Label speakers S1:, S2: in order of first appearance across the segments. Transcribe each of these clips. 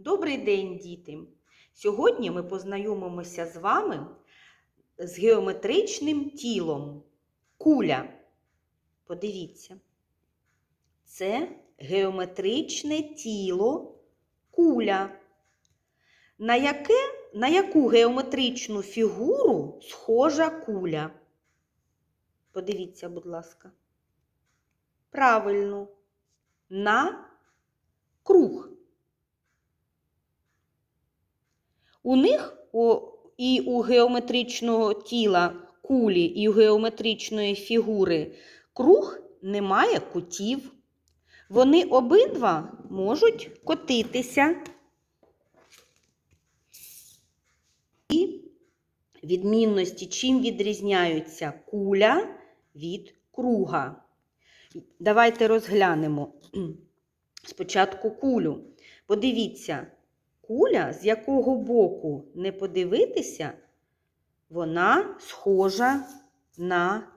S1: Добрий день, діти! Сьогодні ми познайомимося з вами з геометричним тілом. Куля. Подивіться. Це геометричне тіло куля. На, яке, на яку геометричну фігуру схожа куля? Подивіться, будь ласка. Правильно. На круг. У них і у геометричного тіла кулі, і у геометричної фігури круг немає кутів. Вони обидва можуть котитися. І відмінності, чим відрізняються куля від круга. Давайте розглянемо спочатку кулю. Подивіться, куля, з якого боку не подивитися, вона схожа на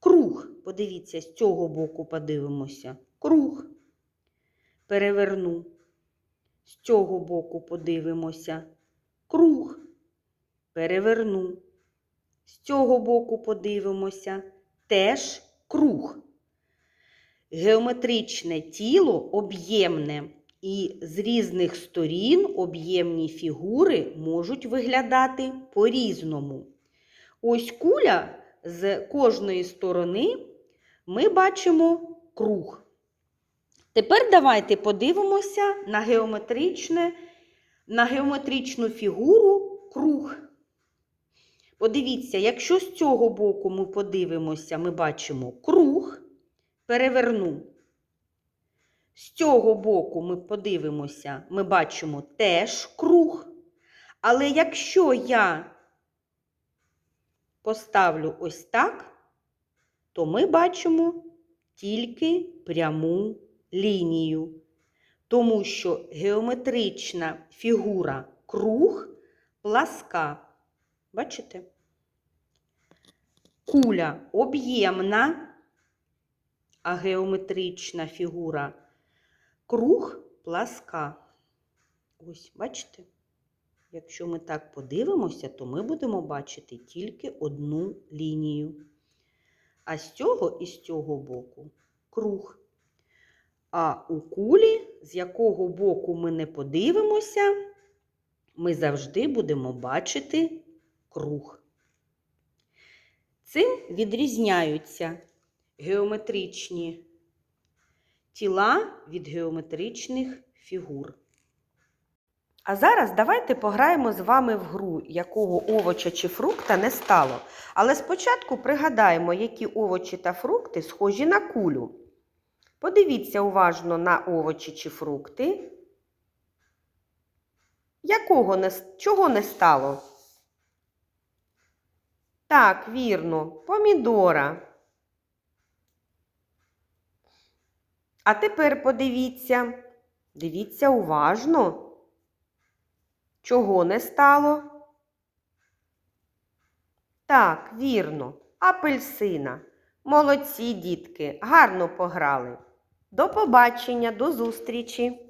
S1: круг. Подивіться, з цього боку подивимося. Круг. Переверну. З цього боку подивимося. Круг. Переверну. З цього боку подивимося. Теж круг. Геометричне тіло об'ємне. І з різних сторін об'ємні фігури можуть виглядати по-різному. Ось куля з кожної сторони ми бачимо круг. Тепер давайте подивимося на, геометричне, на геометричну фігуру круг. Подивіться, якщо з цього боку ми подивимося, ми бачимо круг, переверну. З цього боку ми подивимося, ми бачимо теж круг. Але якщо я поставлю ось так, то ми бачимо тільки пряму лінію. Тому що геометрична фігура круг пласка. Бачите? Куля об'ємна, а геометрична фігура круг пласка. Ось, бачите? Якщо ми так подивимося, то ми будемо бачити тільки одну лінію. А з цього і з цього боку круг. А у кулі, з якого боку ми не подивимося, ми завжди будемо бачити круг. Цим відрізняються геометричні тіла від геометричних фігур. А зараз давайте пограємо з вами в гру, якого овоча чи фрукта не стало. Але спочатку пригадаємо, які овочі та фрукти схожі на кулю. Подивіться уважно на овочі чи фрукти. Якого не, чого не стало? Так, вірно, помідора. А тепер подивіться, дивіться уважно. Чого не стало? Так, вірно, апельсина. Молодці, дітки, гарно пограли. До побачення, до зустрічі!